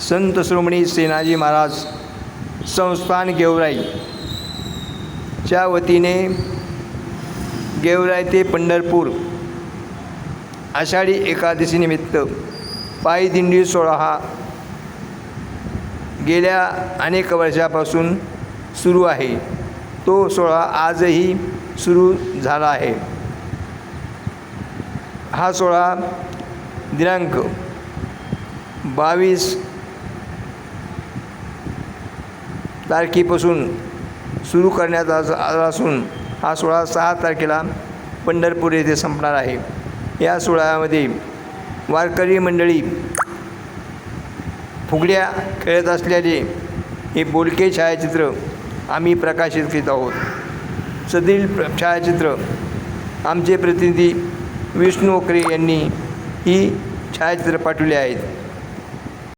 संत श्रोमणी सेनाजी महाराज संस्थान गेवराई च्या वतीने गेवराई ते पंढरपूर आषाढी एकादशीनिमित्त पायी दिंडी सोहळा हा गेल्या अनेक वर्षापासून सुरू आहे. तो सोहळा आजही सुरू झाला आहे. हा सोहळा दिनांक बावीस तारखेपासून सुरू करण्यात आला असून हा सोहळा सहा तारखेला पंढरपूर येथे संपणार आहे. या सोहळ्यामध्ये वारकरी मंडळी फुगड्या खेळत असल्याचे हे बोलके छायाचित्र आम्ही प्रकाशित करीत आहोत. सदरील प्र छायाचित्र. आमचे प्रतिनिधी विष्णू ओकरे यांनी ही छायाचित्र पाठवली आहेत.